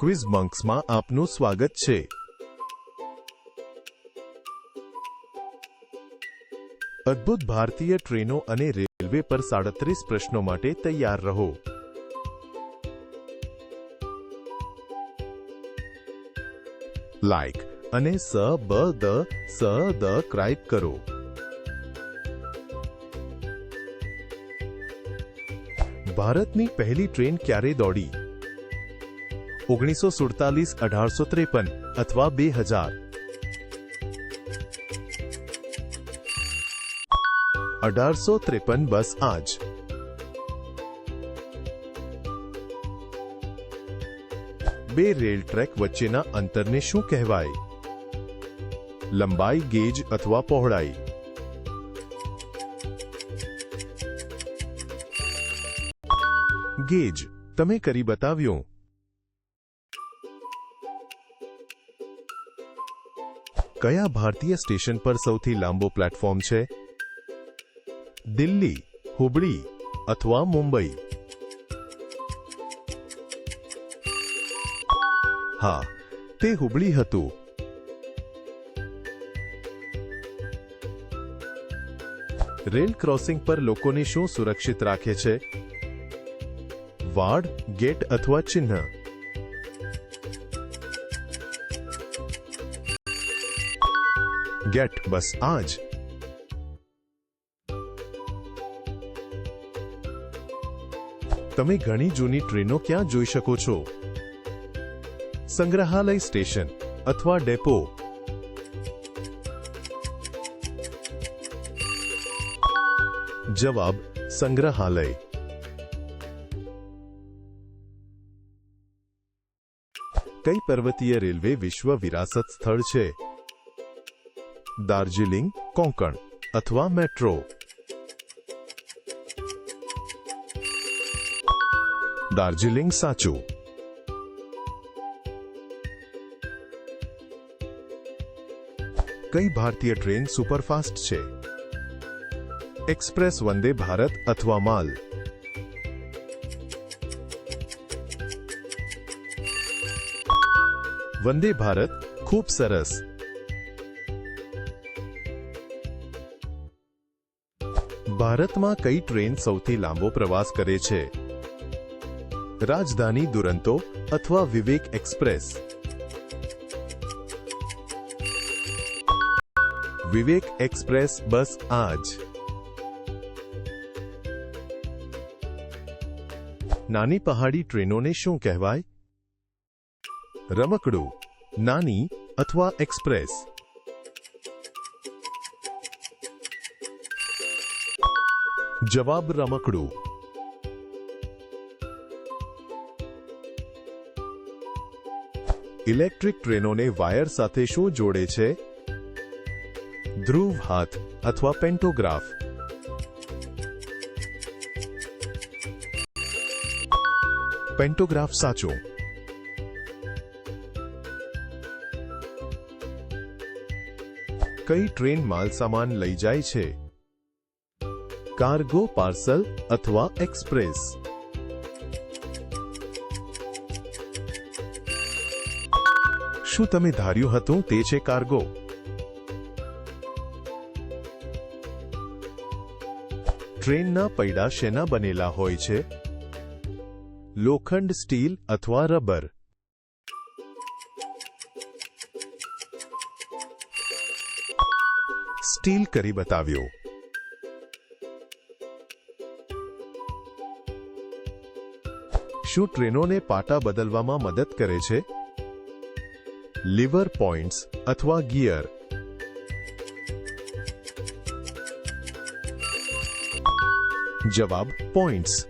Quiz મંક્સમાં આપનું સ્વાગત છે. અદ્ભુત ભારતીય ટ્રેનો અને રેલવે પર સાડત્રીસ પ્રશ્નો માટે તૈયાર રહો. લાઇક અને સ, બ, દ, સ, દ ક્રાઇબ કરો. ભારતની પહેલી ટ્રેન ક્યારે દોડી? ઓગણીસો સુડતાલીસ અઢારસો ત્રેપન અથવા બે હજાર અઢારસો ત્રેપન બસ આજ બે રેલ ટ્રેક વચ્ચેના અંતરને શું કહેવાય લંબાઈ ગેજ અથવા પહોળાઈ ગેજ તમે કરી બતાવ્યું કયા ભારતીય સ્ટેશન પર સૌથી લાંબો પ્લેટફોર્મ છે? દિલ્હી, હુબળી અથવા મુંબઈ? હા, તે હુબળી હતું. રેલ ક્રોસિંગ પર લોકોને શું સુરક્ષિત રાખે છે? વાડ, ગેટ અથવા ચિહ્ન? ગેટ બસ આજ તમે ઘણી જૂની ટ્રેનો ક્યાં જોઈ શકો છો? સંગ્રહાલય સ્ટેશન અથવા ડેપો. જવાબ, સંગ્રહાલય. કઈ પર્વતીય રેલવે વિશ્વ વિરાસત સ્થળ છે? દાર્જિલિંગ કોંકણ અથવા મેટ્રો દાર્જિલિંગ સાચું કઈ ભારતીય ટ્રેન સુપરફાસ્ટ છે એક્સપ્રેસ વંદે ભારત અથવા માલ વંદે ભારત ખૂબ સરસ ભારતમાં કઈ ટ્રેન સૌથી લાંબો પ્રવાસ કરે છે? રાજધાની દુરંતો અથવા વિવેક એક્સપ્રેસ? વિવેક એક્સપ્રેસ બસ આજ. નાની પહાડી ટ્રેનોને શું કહેવાય? રમકડું, નાની અથવા એક્સપ્રેસ? જવાબ રમકડું. ઇલેક્ટ્રિક ટ્રેનોને વાયર સાથે શું જોડે છે? ધ્રુવ હાથ અથવા પેન્ટોગ્રાફ? પેન્ટોગ્રાફ સાચો. કઈ ટ્રેન માલસામાન લઈ જાય છે? કાર્ગો પાર્સલ અથવા એક્સપ્રેસ. શું તમે ધાર્યું હતું તે છે કાર્ગો? ટ્રેનના પૈડા શેના બનેલા હોય છે? લોખંડ, સ્ટીલ અથવા રબર? સ્ટીલ કરી બતાવ્યો. શું ટ્રેનોને પાટા બદલવામાં મદદ કરે છે? લિવર પોઇન્ટ્સ અથવા ગિયર. જવાબ, પોઇન્ટ્સ.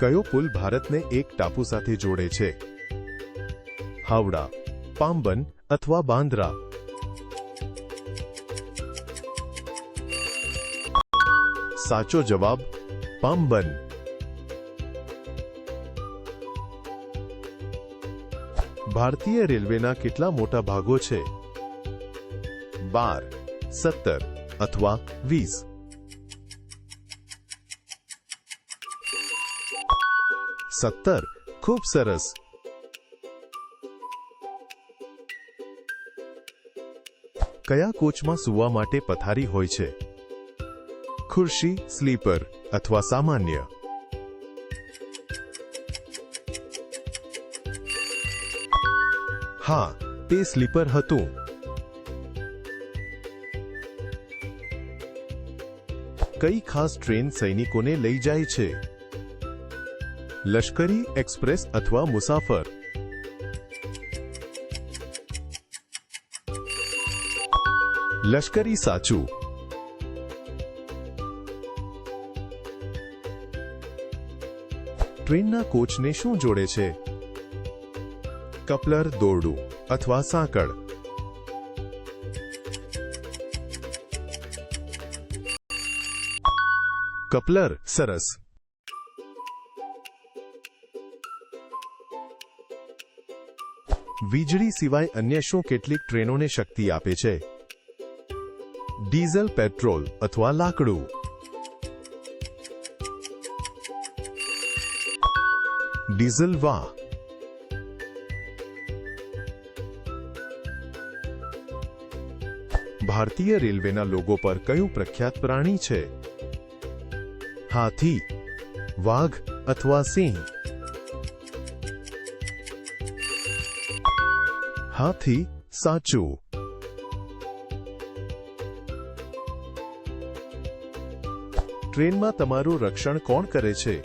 કયો પુલ ભારતને એક ટાપુ સાથે જોડે છે? હાવડા પામ્બન અથવા બાંદ્રા? સાચો જવાબ પામ્બન ભારતીય રેલવેના કેટલા મોટા ભાગો છે? બાર, સત્તર અથવા વીસ? સત્તર, ખૂબ સરસ. કયા કોચમાં સૂવા માટે પથારી હોય છે? ખુરશી, સ્લીપર અથવા સામાન્ય. હા, તે સ્લીપર હતું. કઈ ખાસ ટ્રેન સૈનિકોને લઈ જાય છે? લશ્કરી, એક્સપ્રેસ અથવા મુસાફર? લશ્કરી સાચું. ટ્રેનના કોચને શું જોડે છે? કપલર દોરડું અથવા સાંકળ? કપલર, સરસ. વીજળી સિવાય અન્ય શું કેટલીક ટ્રેનોને શક્તિ આપે છે? ડીઝલ, પેટ્રોલ અથવા લાકડું? ડીઝલ વાહ ભારતીય રેલવેના લોગો પર કયું પ્રખ્યાત પ્રાણી છે હાથી વાઘ અથવા સિંહ હાથી સાચું ટ્રેનમાં તમારું રક્ષણ કોણ કરે છે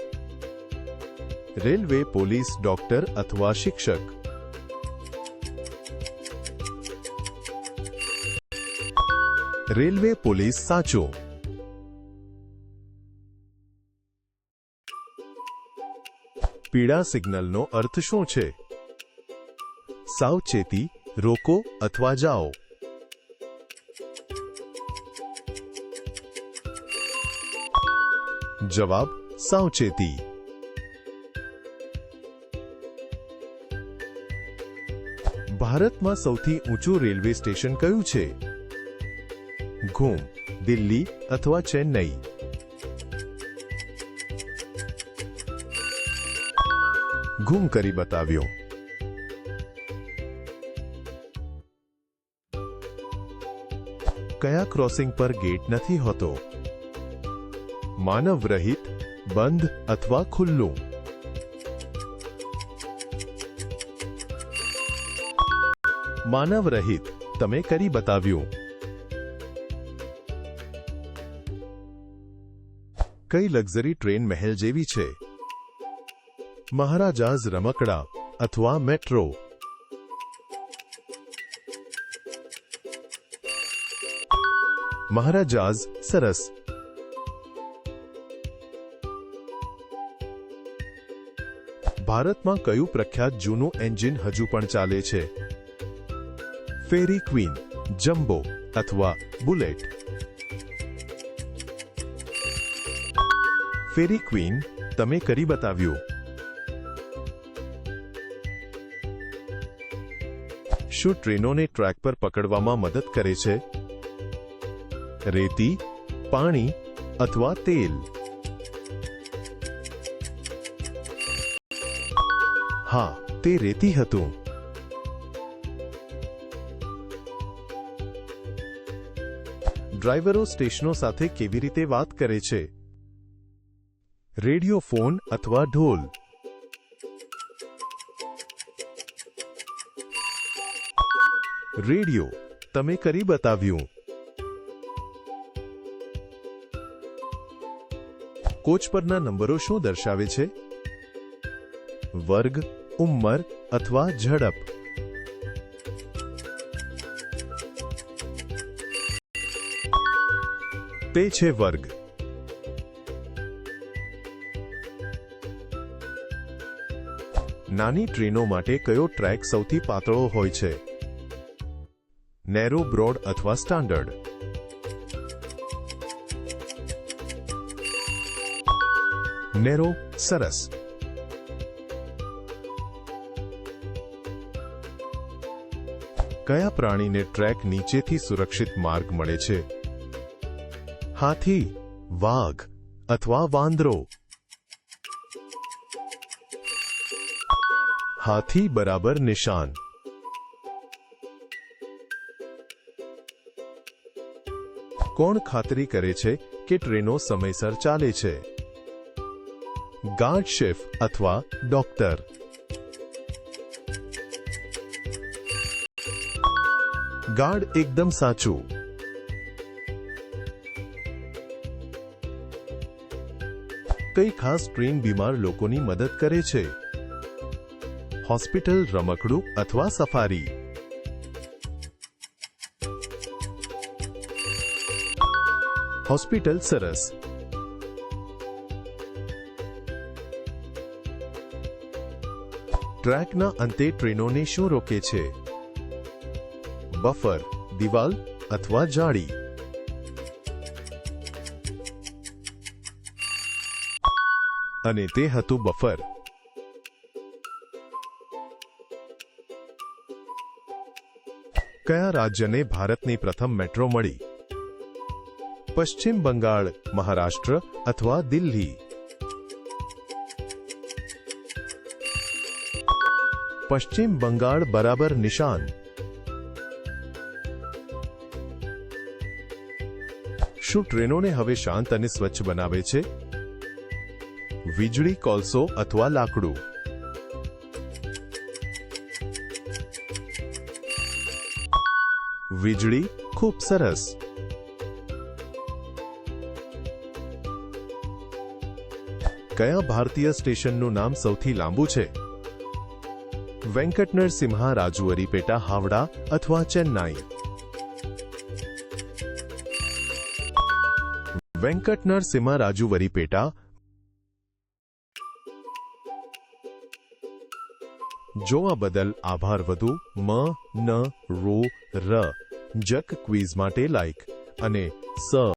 રેલવે પોલીસ ડોક્ટર અથવા શિક્ષક. રેલવે પોલીસ સાચો. પીળા સિગ્નલનો અર્થ શું છે? સાવચેતી, રોકો અથવા જાઓ. જવાબ, સાવચેતી. ભારતમાં સૌથી ઊંચું રેલવે સ્ટેશન કયું છે? ઘૂમ, દિલ્હી અથવા ચેન્નઈ? ગુમ કરી બતાવ્યો. કયા ક્રોસિંગ પર ગેટ નથી હોતો? માનવ રહિત બંધ અથવા ખુલ્લું? માનવ રહિત તમે કરી બતાવ્યું. કઈ લક્ઝરી ટ્રેન મહેલ જેવી છે? મહારાજાઝ રમકડા અથવા મેટ્રો. મહારાજાઝ સરસ. ભારતમાં કયું પ્રખ્યાત જૂનું એન્જિન હજુ પણ ચાલે છે? ફેરી ક્વીન, જમ્બો અથવા બુલેટ. ફેરી ક્વીન, તમે કરી બતાવ્યું. શું ટ્રેનોને ટ્રેક પર પકડવામાં મદદ કરે છે? રેતી, પાણી અથવા તેલ? હા, તે રેતી હતું. ડ્રાઈવરો સ્ટેશનો સાથે કેવી રીતે વાત કરે છે? રેડિયો ફોન અથવા ઢોલ? રેડિયો, તમે કરી બતાવ્યું. કોચ પરના નંબરો શું દર્શાવે છે? વર્ગ, ઉંમર અથવા ઝડપ? તે છે વર્ગ. નાની ટ્રેનો માટે કયો ટ્રેક સૌથી પાતળો હોય છે? નેરો, બ્રોડ અથવા સ્ટાન્ડર્ડ? નેરો, સરસ. કયા પ્રાણીને ટ્રેક નીચેથી સુરક્ષિત માર્ગ મળે છે? હાથી, વાઘ અથવા વાંદરો. હાથી બરાબર નિશાન. કોણ ખાતરી કરે છે કે ટ્રેનો સમયસર ચાલે છે? ગાર્ડ શેફ અથવા ડોક્ટર. ગાર્ડ એકદમ સાચું. કઈ ખાસ ટ્રેન બીમાર લોકોની મદદ કરે છે? હોસ્પિટલ, રમકડું અથવા સફારી? હોસ્પિટલ સરસ. ટ્રેકના અંતે ટ્રેનોને શું રોકે છે? બફર, દિવાલ અથવા જાળી? અને તે હતું બફર. કયા રાજ્યને ભારતની પ્રથમ મેટ્રો મળી? પશ્ચિમ બંગાળ, મહારાષ્ટ્ર અથવા દિલ્હી? પશ્ચિમ બંગાળ બરાબર નિશાન. શું ટ્રેનોને હવે શાંત અને સ્વચ્છ બનાવે છે? વીજળી, કોલસો અથવા લાકડું. વીજળી ખૂબ સરસ. કયા ભારતીય સ્ટેશનનું નામ સૌથી લાંબુ છે? વેંકટ સિમ્હા રાજુઅરીપેટા હાવડા અથવા ચેન્નાઈ? વેંકટ સિમ્હા રાજુવરીપેટા જોવા બદલ આભાર વધુ. મ ન રો ર. જક ક્વિઝ માટે લાઈક. અને સ.